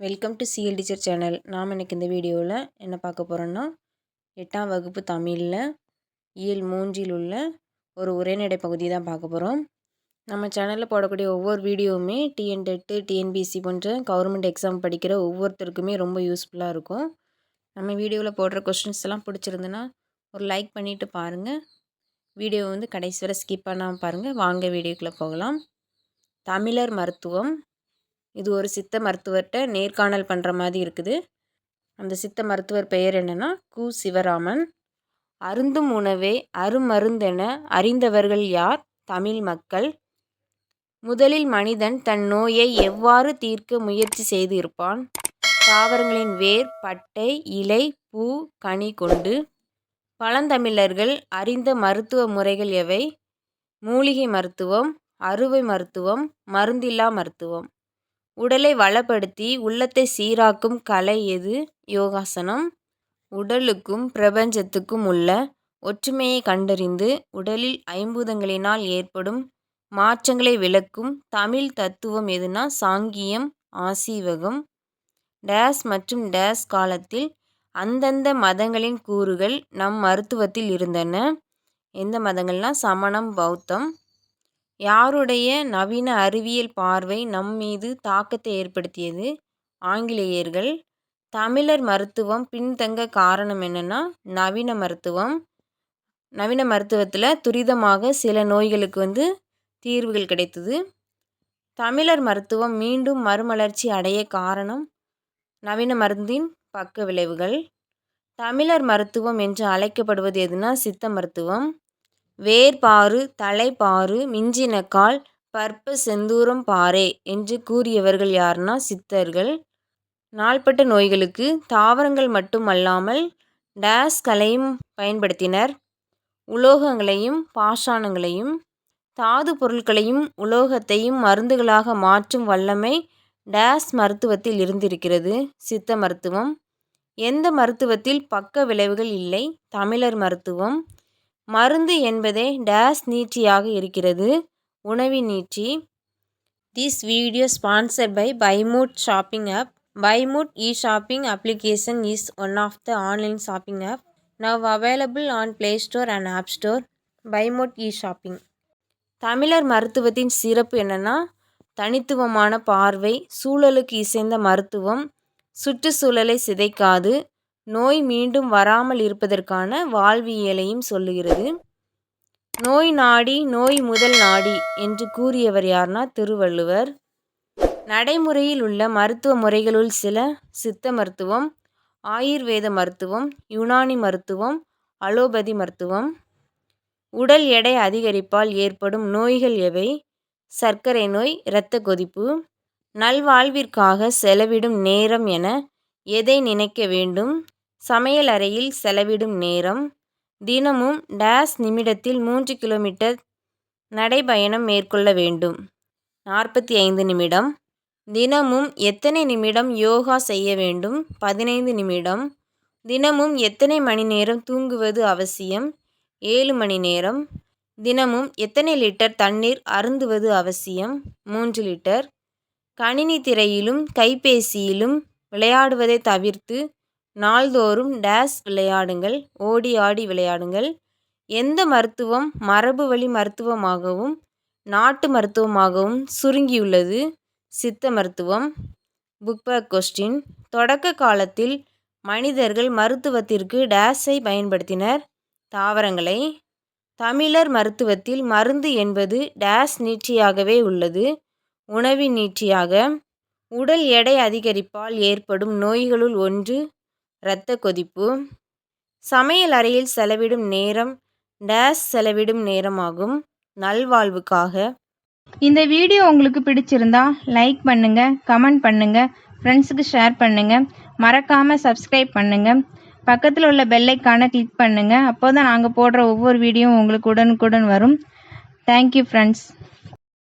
Welcome to CL teacher channel நாம் எனக்கு இந்த வீடியோவில் என்ன பார்க்க போகிறோன்னா எட்டாம் வகுப்பு தமிழில் இயல் மூன்றில் உள்ள ஒரு உரைநடை பகுதி தான் பார்க்க போகிறோம் நம்ம சேனலில் போடக்கூடிய ஒவ்வொரு வீடியோவுமே டிஎன் டெட்டு டிஎன்பிசி போன்ற கவர்மெண்ட் எக்ஸாம் படிக்கிற ஒவ்வொருத்தருக்குமே ரொம்ப யூஸ்ஃபுல்லாக இருக்கும். நம்ம வீடியோவில் போடுற கொஸ்டின்ஸ் எல்லாம் பிடிச்சிருந்துன்னா ஒரு லைக் பண்ணிவிட்டு பாருங்கள் வீடியோ வந்து கடைசி வரை ஸ்கிப் பண்ணாமல் பாருங்கள் வாங்க வீடியோக்குள்ளே போகலாம். தமிழர் மருத்துவம் இது ஒரு சித்த மருத்துவர்கிட்ட நேர்காணல் பண்ணுற மாதிரி இருக்குது. அந்த சித்த மருத்துவர் பெயர் என்னென்னா கு. சிவராமன். அருந்தும் உணவே அருமருந்தென அறிந்தவர்கள் யார்? தமிழ் மக்கள். முதலில் மனிதன் தன் நோயை எவ்வாறு தீர்க்க முயற்சி செய்து இருப்பான் தாவரங்களின் வேர் பட்டை இலை பூ கனி கொண்டு. பழந்தமிழர்கள் அறிந்த மருத்துவ முறைகள் எவை? மூலிகை மருத்துவம் அறுவை மருத்துவம் மருந்தில்லா மருத்துவம். உடலை வளப்படுத்தி உள்ளத்தை சீராக்கும் கலை எது? யோகாசனம். உடலுக்கும் பிரபஞ்சத்துக்கும் உள்ள ஒற்றுமையை கண்டறிந்து உடலில் ஐம்பூதங்களினால் ஏற்படும் மாற்றங்களை விளக்கும் தமிழ் தத்துவம் எதுனா? சாங்கியம் ஆசீவகம். டேஸ் மற்றும் டேஸ் காலத்தில் அந்தந்த மதங்களின் கூறுகள் நம் மருத்துவத்தில் இருந்தன. எந்த மதங்கள்னால் சமணம் பௌத்தம். யாருடைய நவீன அறிவியல் பார்வை நம் மீது தாக்கத்தை ஏற்படுத்தியது? ஆங்கிலேயர்கள். தமிழர் மருத்துவம் பின்தங்க காரணம் என்னென்னா நவீன மருத்துவம். நவீன மருத்துவத்தில் துரிதமாக சில நோய்களுக்கு வந்து தீர்வுகள் கிடைத்தது. தமிழர் மருத்துவம் மீண்டும் மறுமலர்ச்சி அடைய காரணம் நவீன மருந்தின் பக்க விளைவுகள். தமிழர் மருத்துவம் என்று அழைக்கப்படுவது எதுனா சித்த மருத்துவம். வேர்பாறு தலைப்பாறு மிஞ்சினக்கால் பற்ப செந்தூரம் பாரே என்று கூறியவர்கள் யாருன்னா சித்தர்கள். நாள்பட்ட நோய்களுக்கு தாவரங்கள் மட்டும் அல்லாமல் டேஸ்களையும் பயன்படுத்தினர். உலோகங்களையும் பாஷாணங்களையும் தாது பொருட்களையும் உலோகத்தையும் மருந்துகளாக மாற்றும் வல்லமை டேஸ் மருத்துவத்தில் இருந்திருக்கிறது. சித்த மருத்துவம். எந்த மருத்துவத்தில் பக்க விளைவுகள் இல்லை. தமிழர் மருத்துவம். மருந்து என்பதே டேஸ் நீட்சியாக இருக்கிறது. உணவின் நீட்சி. This video sponsor by Bymood shopping app Bymood e shopping application is one of the online shopping app now available on Play Store and App Store Bymood e shopping தமிழர் மருத்துவத்தின் சிறப்பு என்னென்னா தனித்துவமான பார்வை சூழலுக்கு இசைந்த மருத்துவம் சுற்றுச்சூழலை சிதைக்காது நோய் மீண்டும் வராமல் இருப்பதற்கான வாழ்வியலையும் சொல்லுகிறது. நோய் நாடி நோய் முதல் நாடி என்று கூறியவர் யார்னா திருவள்ளுவர். நடைமுறையில் உள்ள மருத்துவ முறைகளுள் சில சித்த மருத்துவம் ஆயுர்வேத மருத்துவம் யுனானி மருத்துவம் அலோபதி மருத்துவம். உடல் எடை அதிகரிப்பால் ஏற்படும் நோய்கள் எவை? சர்க்கரை நோய் இரத்த கொதிப்பு. நல்வாழ்விற்காக செலவிடும் நேரம் என எதை நினைக்க வேண்டும்? சமையலறையில் செலவிடும் நேரம். தினமும் டேஸ் நிமிடத்தில் மூன்று கிலோமீட்டர் நடைபயணம் மேற்கொள்ள வேண்டும். நாற்பத்தி ஐந்து நிமிடம். தினமும் எத்தனை நிமிடம் யோகா செய்ய வேண்டும்? பதினைந்து நிமிடம். தினமும் எத்தனை மணி நேரம் தூங்குவது அவசியம்? ஏழு மணி நேரம். தினமும் எத்தனை லிட்டர் தண்ணீர் அருந்துவது அவசியம்? மூன்று லிட்டர். கணினி திரையிலும் கைபேசியிலும் விளையாடுவதை தவிர்த்து நாள்தோறும் டேஸ் விளையாடுங்கள் ஓடி ஆடி விளையாடுங்கள். எந்த மருத்துவம் மரபு வழி மருத்துவமாகவும் நாட்டு மருத்துவமாகவும் சுருங்கியுள்ளது? சித்த மருத்துவம். புக் பேக் கொஸ்டின் தொடக்க காலத்தில் மனிதர்கள் மருத்துவத்திற்கு டேஸை பயன்படுத்தினர். தாவரங்களை. தமிழர் மருத்துவத்தில் மருந்து என்பது டேஸ் நீட்சியாகவே உள்ளது. உணவின் நீட்சியாக. உடல் எடை அதிகரிப்பால் ஏற்படும் நோய்களுள் ஒன்று இரத்த கொதிப்பு. சமையல் அறையில் செலவிடும் நேரம் டேஸ் செலவிடும் நேரமாகும். நல்வாழ்வுக்காக. இந்த வீடியோ உங்களுக்கு பிடிச்சிருந்தா லைக் பண்ணுங்க கமெண்ட் பண்ணுங்க ஃப்ரெண்ட்ஸுக்கு ஷேர் பண்ணுங்க மறக்காம சப்ஸ்கிரைப் பண்ணுங்க. பக்கத்தில் உள்ள பெல்லைக்கான கிளிக் பண்ணுங்க. அப்போதான் நாங்கள் போடுற ஒவ்வொரு வீடியோவும் உங்களுக்கு உடனுக்குடன் வரும். Thank you friends